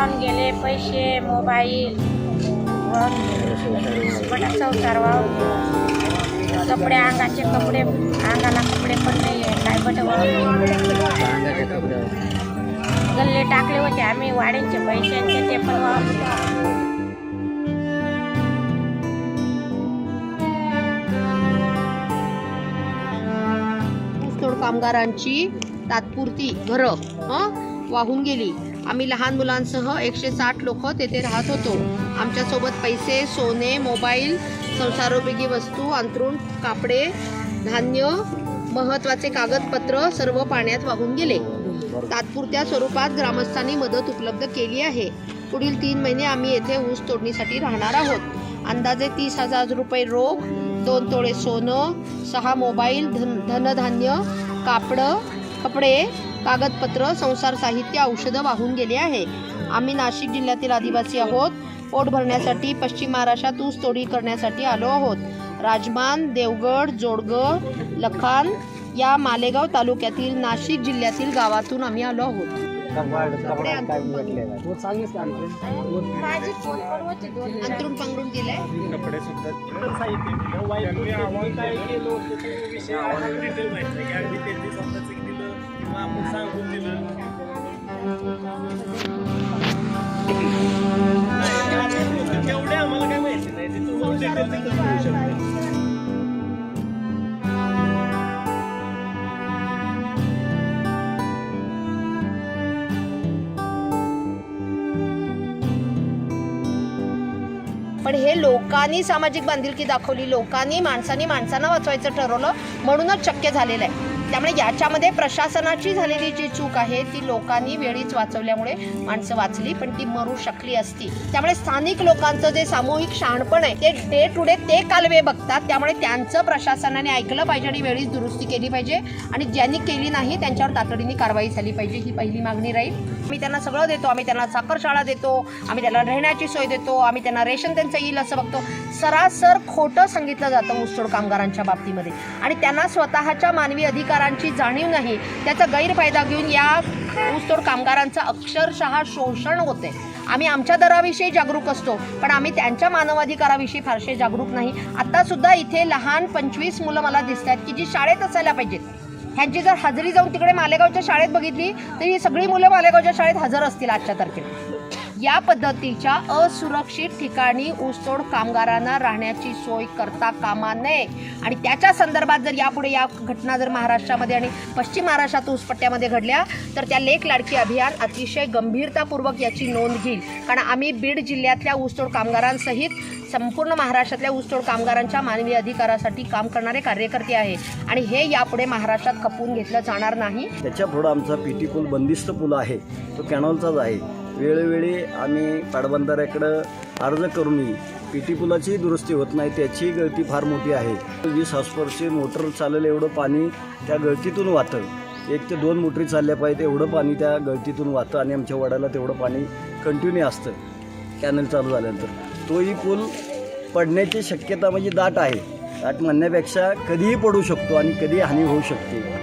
आमगेले पैसे मोबाईल बटा संसार व्हावं कपडे अंगाचे कपडे अंगाला कपडे पण नाही आहे काय बट गल्ले टाकले होते आम्ही वाड्यांचे पैशांचे ते पण व्हावं कामगारांची तात्पुरती घरं वाहून गेली. आम्ही लहान मुलांसह एकशे साठ लोक तेथे राहत होतो. आमच्यासोबत पैसे सोने मोबाईल संसारोपयोगी वस्तू अंतरुण कापडे धान्य महत्त्वाचे कागदपत्र सर्व पाण्यात वाहून गेले. तात्पुरत्या स्वरूपात ग्रामस्थांनी मदत उपलब्ध केली आहे. पुढील तीन महिने आम्ही येथे ऊस तोडणीसाठी राहणार आहोत. अंदाजे तीस हजार रुपये रोख दोन तोळे सोनं सहा मोबाईल धन धनधान्य कापडं कपडे कागदपत्र संसार साहित्य औषधं वाहून गेले आहे. आम्ही नाशिक जिल्ह्यातील आदिवासी आहोत. पोट भरण्यासाठी पश्चिम महाराष्ट्रात ऊस तोडी करण्यासाठी आलो आहोत. राजमान देवगड जोडगड लखान या मालेगाव तालुक्यातील नाशिक जिल्ह्यातील गावातून आम्ही आलो आहोत. अंतरून पांघरून गेले. कपडे सुद्धा आपण सांगून दिलं आम्हाला काय माहिती नाही तिथं शकते पण हे लोकांनी सामाजिक बांधिलकी दाखवली लोकांनी माणसांनी माणसांना वाचवायचं ठरवलं म्हणूनच शक्य झालेलं आहे. त्यामुळे याच्यामध्ये प्रशासनाची झालेली जी चूक आहे ती लोकांनी वेळीच वाचवल्यामुळे माणसं वाचली पण ती मरू शकली असती. त्यामुळे स्थानिक लोकांचं जे सामूहिक शहाणपण आहे ते डे टू डे ते कालवे बघतात. त्यामुळे त्यांचं प्रशासनाने ऐकलं पाहिजे आणि वेळीच दुरुस्ती केली पाहिजे. आणि ज्यांनी केली नाही त्यांच्यावर तातडीने कारवाई झाली पाहिजे. ही पहिली मागणी राहील. आम्ही त्यांना सगळं देतो. आम्ही त्यांना साखर शाळा देतो. आम्ही त्यांना राहण्याची सोय देतो. आम्ही त्यांना रेशन त्यांचं येईल असं बघतो. सरासर खोटं सांगितलं जातं ऊसतोड कामगारांच्या बाबतीमध्ये. आणि त्यांना स्वतःच्या मानवी कामगारांची जाणीव नाही त्याचा गैरफायदा घेऊन या ऊसतोड कामगारांचं अक्षरशः शोषण होते. आम्ही आमच्या दराविषयी जागरूक असतो पण आम्ही त्यांच्या मानवाधिकाराविषयी फारसे जागरूक नाही. आत्तासुद्धा सुद्धा इथे लहान पंचवीस मुलं मला दिसत आहेत की जी शाळेत असायला पाहिजेत. ह्यांची जर हजेरी जाऊन तिकडे मालेगावच्या शाळेत बघितली तर ही सगळी मुलं मालेगावच्या शाळेत हजर असतील आजच्या तारखेला. या पद्धतीच्या असुरक्षित ठिकाणी ऊसतोड कामगारांना राहण्याची सोय करता कामा नये. आणि त्याच्या संदर्भात जर यापुढे या घटना जर महाराष्ट्रामध्ये आणि पश्चिम महाराष्ट्रात ऊसपट्ट्यामध्ये घडल्या तर त्या लेख लाडकी अभियान अतिशय गंभीरतापूर्वक याची नोंद घेईल. कारण आम्ही बीड जिल्ह्यातल्या ऊसतोड कामगारांसहित संपूर्ण महाराष्ट्रातल्या ऊसतोड कामगारांच्या मानवी अधिकारासाठी काम करणारे कार्यकर्ते आहे. आणि हे यापुढे महाराष्ट्रात खपवून घेतलं जाणार नाही. त्याच्या पुढं आमचा पीटी पूल बंदिस्त पूल आहे. तो कॅनॉलचाच आहे. वेळोवेळी आम्ही पाटबंधाऱ्याकडं अर्ज करूनही पी टी पुलाचीही दुरुस्ती होत नाही त्याची गळती फार मोठी आहे. वीस हॉस्परचे मोटर चालेल एवढं पाणी त्या गळतीतून वाहतं. एक ते दोन मोटरी चालल्या पाहिजे एवढं पाणी त्या गळतीतून वाहतं आणि आमच्या वडाला तेवढं पाणी कंटिन्यू असतं. कॅनल चालू झाल्यानंतर. तोही पूल पडण्याची शक्यता म्हणजे दाट आहे. दाट म्हणण्यापेक्षा कधीही पडू शकतो आणि कधी हानी होऊ शकते.